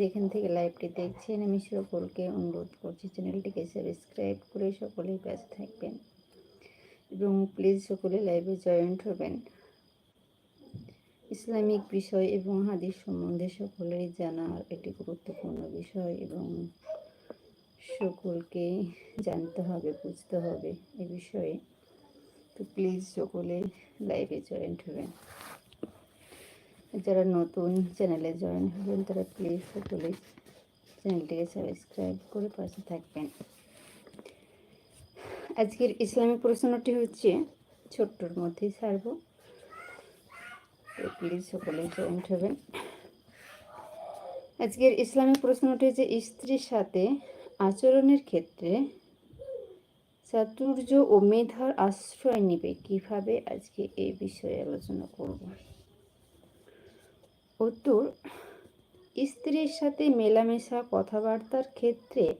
যেখান থেকে লাইভটি দেখছেন, আমি সকলকে অনুরোধ করছি চ্যানেলটিকে সাবস্ক্রাইব করে সকলেই পাশে থাকবেন এবং প্লিজ সকলে লাইভে জয়েন্ট হবেন। ইসলামিক বিষয় এবং হাদিস সম্বন্ধে সকলেই জানার একটি গুরুত্বপূর্ণ বিষয় এবং সকলকে জানতে হবে, বুঝতে হবে এ বিষয়ে। তো প্লিজ সকলে লাইভে জয়েন্ট হবেন। যারা নতুন চ্যানেলে জয়েন হবেন, তারা প্লিজ সকলে চ্যানেলটিকে সাবস্ক্রাইব করে পাশে থাকবেন। আজকের ইসলামিক প্রশ্নটি হচ্ছে, ছোট্টর মধ্যেই ছাড়ব। প্লিজ সকলে জয়েন্ট হবেন। আজকের ইসলামিক প্রশ্নটি হচ্ছে, স্ত্রীর সাথে আচরণের ক্ষেত্রে চাতুর্য ও মেধার আশ্রয় নেবে কীভাবে? আজকে এই বিষয়ে আলোচনা করব। উত্তর স্ত্রীর সাথে মেলামেশা কথাবার্তার ক্ষেত্রে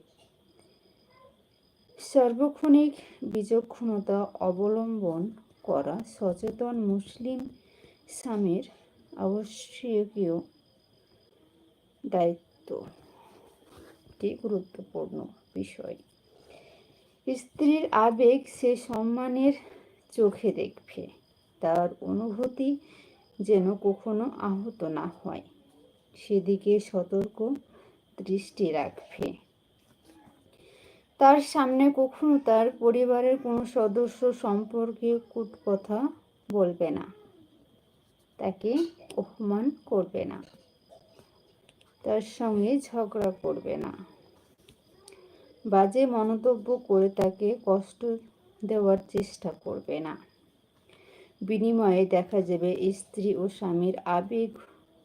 সার্বক্ষণিক বিচক্ষণতা অবলম্বন করা সচেতন মুসলিম স্বামীর আবশ্যকীয় দায়িত্ব। একটি গুরুত্বপূর্ণ বিষয়। স্ত্রীর আবেগ সে সম্মানের চোখে দেখবে। তার অনুভূতি যেন কখনো আহত না হয়। সেদিকে সতর্ক দৃষ্টি রাখবে। তার সামনে কখনো তার পরিবারের কোনো সদস্য সম্পর্কে কথা বলবে না। তাকে অপমান করবে না। তার সঙ্গে ঝগড়া করবে না। বাজে মন্তব্য করে তাকে কষ্ট দেওয়ার চেষ্টা করবে না। বিনিময়ে দেখা যাবে স্ত্রী ও স্বামীর আবেগ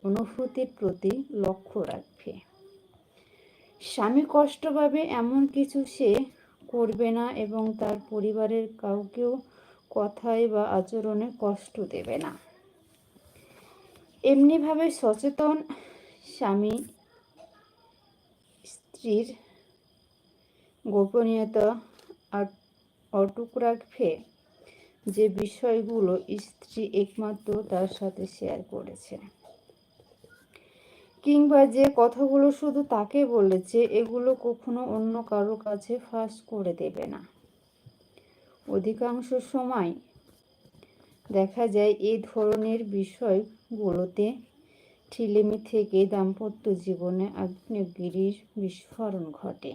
অনুভূতির প্রতি লক্ষ্য রাখবে। স্বামী কষ্ট পাবে এমন কিছু সে করবে না এবং তার পরিবারের কাউকেও কথায় বা আচরণে কষ্ট দেবে না। এমনিভাবে সচেতন স্বামী স্ত্রীর গোপনীয়তা অটুক রাখবে। যে বিষয়গুলো স্ত্রী একমাত্র তার সাথে শেয়ার করেছে কিংবা যে কথাগুলো শুধু তাকে বলেছে এগুলো কখনো অন্য কারও কাছে ফাঁস করে দেবে না। অধিকাংশ সময় দেখা যায় এই ধরনের বিষয়গুলোতে ঠিলেমি থেকে দাম্পত্য জীবনে আগ্নেয়গিরির বিস্ফোরণ ঘটে।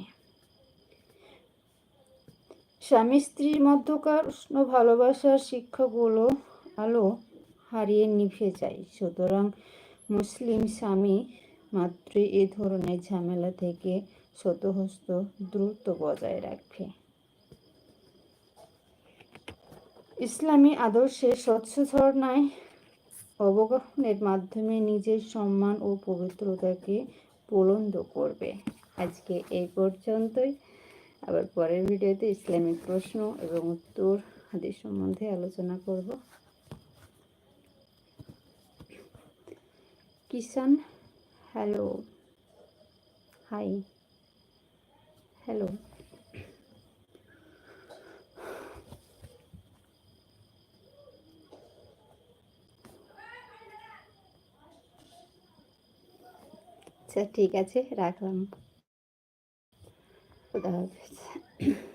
স্বামী স্ত্রীর মধ্যকার উষ্ণ ভালোবাসার শিক্ষাগুলো আলো হারিয়ে নিভে যায়। সুতরাং মুসলিম স্বামী মাত্র এ ধরনের ঝামেলা থেকে শতহস্ত দ্রুত বজায় রাখবে ইসলামী আদর্শে স্বচ্ছ ধর্নায় অবগাহনের মাধ্যমে নিজের সম্মান ও পবিত্রতাকে বুলন্দ করবে। আজকে এই পর্যন্তই। আবার পরের ভিডিওতে ইসলামিক প্রশ্ন এবং উত্তর হাদিস সম্বন্ধে আলোচনা করব। Kishan, hello, hi, hello. আচ্ছা ঠিক আছে, রাখলাম। 不能再见